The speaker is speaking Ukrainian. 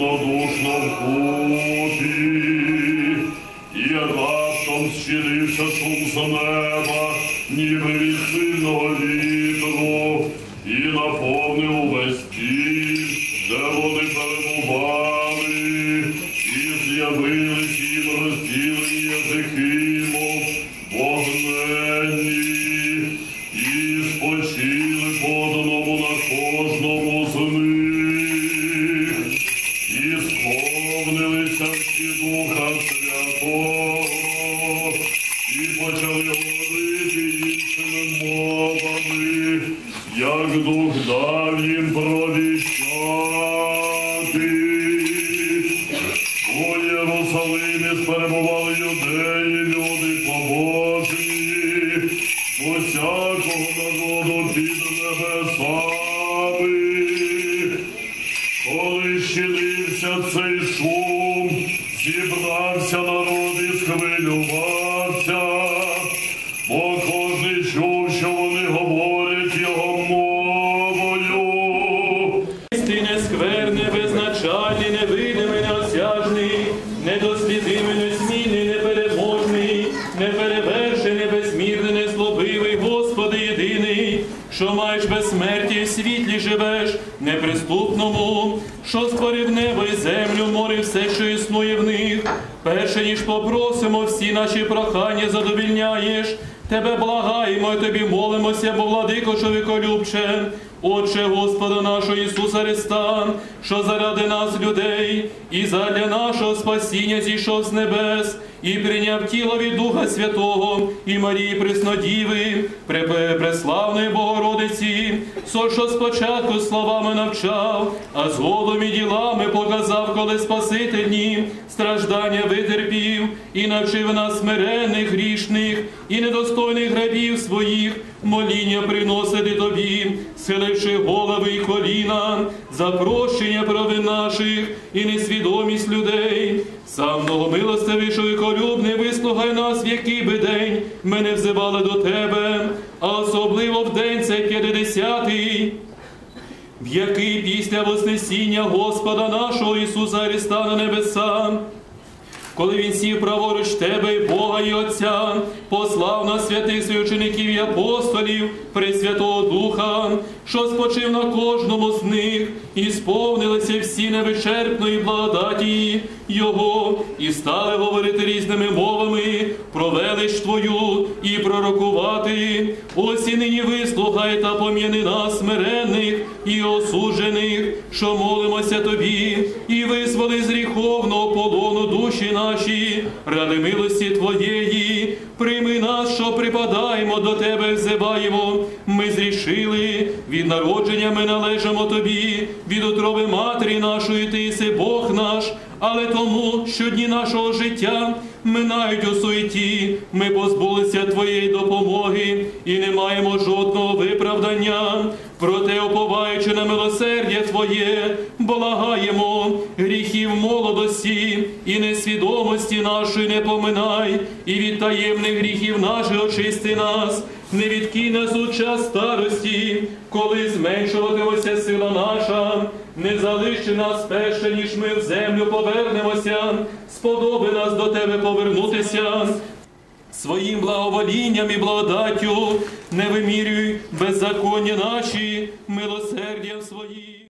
однодушном купі, і раптом спірився шум за неба, ніби від сильного вітру, і наповнив. Почали говорити іншими мовами, як Дух дав їм провіщати. У Єрусалимі перебували юдеї, люди побожні, усякого народу під небесами. Коли щинився цей шум, зібрався народ і схвилювався, Істине скверне, безначальний, невидимий, неосяжний, недослідимий, несмінний, непереможний, неперевершений, безмірний, незлобивий, Господи єдиний, що маєш безсмерті в світлі живеш, неприступному, що створив небо і землю, море, все, що існує в них. Перше ніж попросимо, всі наші прохання задовільняєш. Тебе благаємо і тобі молимося, бо владико чоловіколюбче, Отче Господа нашого Ісуса Христа, що заради нас, людей, і задля нашого спасіння зійшов з небес, і прийняв тіло від Духа Святого і Марії Преснодіви, преславної Богородиці, со що спочатку словами навчав, а згодом і ділами показав, коли Спасительні страждання витерпів і навчив нас смирених, грішних і недостойних грабів своїх, моління приносити тобі, схиливши голови і коліна, за прощення провин наших і несвідомість людей. Сам многомилостивий, чоловіколюбний, вислухай нас, в який би день ми не взивали до тебе, а особливо в день цей п'ятдесятий, в який після Вознесіння Господа нашого Ісуса Христа на небеса, коли він сів праворуч тебе Бога і Отця, послав на святих своїх учеників і апостолів, Пресвятого Духа, що спочив на кожному з них, і сповнилися всі невичерпної благодаті Його, і стали говорити різними мовами про велич Твою і пророкувати. Ось і нині вислухай та пом'яни нас смиренних і осуджених, що молимося Тобі, і визволи з гріховного полону душі наші, ради милості Твоєї, прийми нас, що припадаємо до Тебе, взиваємо. Ми зрішили, від народження ми належимо Тобі, від утроби матері нашої Ти єси Бог наш, але тому, що дні нашого життя минають у суеті, ми позбулися Твоєї допомоги і не маємо жодного виправдання. Проте, уповаючи на милосердя Твоє, благаємо гріхів молодості і несвідомості нашої не поминай, і від таємних гріхів наших очисти нас, не відкинь нас старості, коли зменшуватиметься сила наша, не залиши нас перше, ніж ми в землю повернемося, сподоби нас до Тебе повернутися. Своїм благоволінням і благодаттю не вимірюй беззаконня наші, милосердям своїм.